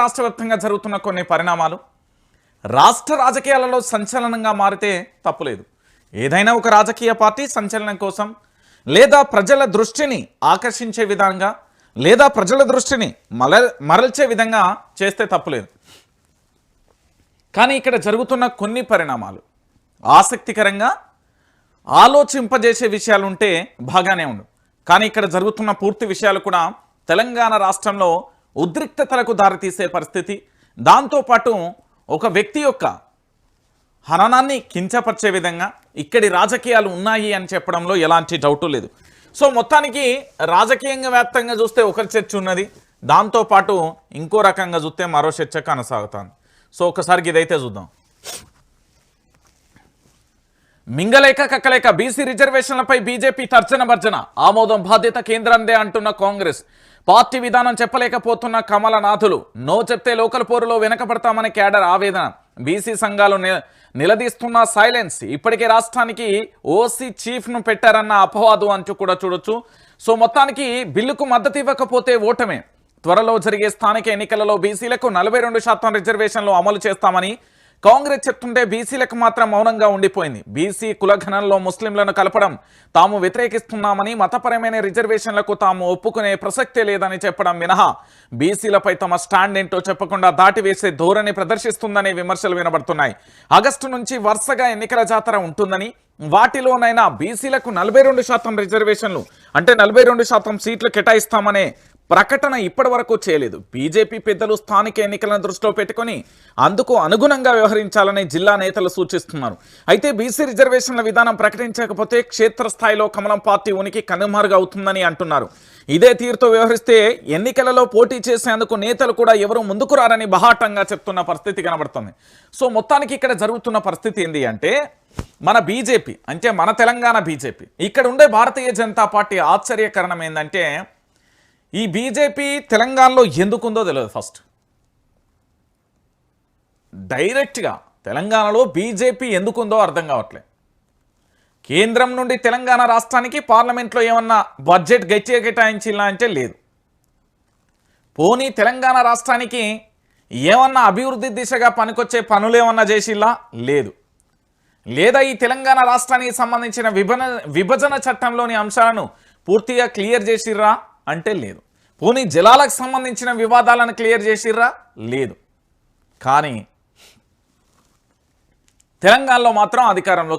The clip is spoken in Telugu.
రాష్ట్ర వ్యాప్తంగా జరుగుతున్న కొన్ని పరిణామాలు రాష్ట్ర రాజకీయాలలో సంచలనంగా మారితే తప్పులేదు. ఏదైనా ఒక రాజకీయ పార్టీ సంచలనం కోసం లేదా ప్రజల దృష్టిని ఆకర్షించే విధంగా లేదా ప్రజల దృష్టిని మల మరల్చే విధంగా చేస్తే తప్పులేదు. కానీ ఇక్కడ జరుగుతున్న కొన్ని పరిణామాలు ఆసక్తికరంగా ఆలోచింపజేసే విషయాలు ఉంటే బాగానే ఉండు. కానీ ఇక్కడ జరుగుతున్న పూర్తి విషయాలు కూడా తెలంగాణ రాష్ట్రంలో ఉద్రిక్తతలకు దారితీసే పరిస్థితి. దాంతోపాటు ఒక వ్యక్తి యొక్క హననాన్ని కించపరిచే విధంగా ఇక్కడి రాజకీయాలు ఉన్నాయి అని చెప్పడంలో ఎలాంటి డౌటు లేదు. సో మొత్తానికి రాజకీయంగా వ్యాప్తంగా చూస్తే ఒక చర్చ ఉన్నది. దాంతోపాటు ఇంకో రకంగా చూస్తే మరో చర్చ కొనసాగుతుంది. సో ఒకసారికి ఇదైతే చూద్దాం. మింగలేక కక్కలేక బీసీ రిజర్వేషన్లపై బీజేపీ తర్జన భర్జన ఆమోదం బాధ్యత కేంద్రందే అంటున్న కాంగ్రెస్. పార్టీ విధానం చెప్పలేకపోతున్న కమలనాథులు నో చెప్తే లోకల్ పోరులో వెనకబడతామని కేడర్ ఆవేదన. బీసీ సంఘాలు ని- నిలదీస్తున్న సైలెన్స్. ఇప్పటికే రాష్ట్రానికి ఓసీ చీఫ్ను పెట్టారన్న అపవాదు అంటూ కూడా చూడొచ్చు. సో మొత్తానికి బిల్లుకు మద్దతు ఇవ్వకపోతే ఓటమే. త్వరలో జరిగే స్థానిక ఎన్నికలలో బీసీలకు నలభై రెండు శాతం రిజర్వేషన్లు అమలు చేస్తామని కాంగ్రెస్ చెప్తుంటే బీసీలకు మాత్రం మౌనంగా ఉండిపోయింది. బీసీ కులఘనంలో ముస్లింలను కలపడం తాము వ్యతిరేకిస్తున్నామని మతపరమైన రిజర్వేషన్లకు తాము ఒప్పుకునే ప్రసక్తే లేదని చెప్పడం మినహా. బీసీలపై తమ స్టాండ్ ఏంటో చెప్పకుండా దాటివేసే ధోరణి ప్రదర్శిస్తుందనే విమర్శలు వినబడుతున్నాయి. ఆగస్టు నుంచి వరుసగా ఎన్నికల జాతర ఉంటుందని వాటిలోనైనా బీసీలకు నలభై రెండు శాతం రిజర్వేషన్లు అంటే నలభై రెండు శాతం సీట్లు కేటాయిస్తామనే ప్రకటన ఇప్పటి వరకు చేయలేదు. బీజేపీ పెద్దలు స్థానిక ఎన్నికలను దృష్టిలో పెట్టుకొని అందుకు అనుగుణంగా వ్యవహరించాలని జిల్లా నేతలు సూచిస్తున్నారు. అయితే బీసీ రిజర్వేషన్ల విధానం ప్రకటించకపోతే క్షేత్రస్థాయిలో కమలం పార్టీ ఉనికి కనుమారుగా అవుతుందని అంటున్నారు. ఇదే తీరుతో వ్యవహరిస్తే ఎన్నికలలో పోటీ చేసేందుకు నేతలు కూడా ఎవరు ముందుకు రారని బహాటంగా చెప్తున్న పరిస్థితి కనబడుతుంది. సో మొత్తానికి ఇక్కడ జరుగుతున్న పరిస్థితి ఏంటి అంటే మన బీజేపీ అంటే మన తెలంగాణ బీజేపీ ఇక్కడ ఉండే భారతీయ జనతా పార్టీ ఆశ్చర్యకరణం ఏంటంటే ఈ బీజేపీ తెలంగాణలో ఎందుకుందో తెలియదు ఫస్ట్. డైరెక్ట్గా తెలంగాణలో బీజేపీ ఎందుకుందో అర్థం కావట్లేదు. కేంద్రం నుండి తెలంగాణ రాష్ట్రానికి పార్లమెంట్లో ఏమన్నా బడ్జెట్ గట్టిగా కేటాయించిలా అంటే లేదు. పోనీ తెలంగాణ రాష్ట్రానికి ఏమన్నా అభివృద్ధి దిశగా పనికొచ్చే పనులు ఏమన్నా చేసిల్లా? లేదు. లేదా ఈ తెలంగాణ రాష్ట్రానికి సంబంధించిన విభజన విభజన చట్టంలోని అంశాలను పూర్తిగా క్లియర్ చేసిర్రా? అంటే లేదు. పోనీ జలాలకు సంబంధించిన వివాదాలను క్లియర్ చేసిర్రా? లేదు. కానీ తెలంగాణలో మాత్రం అధికారంలోకి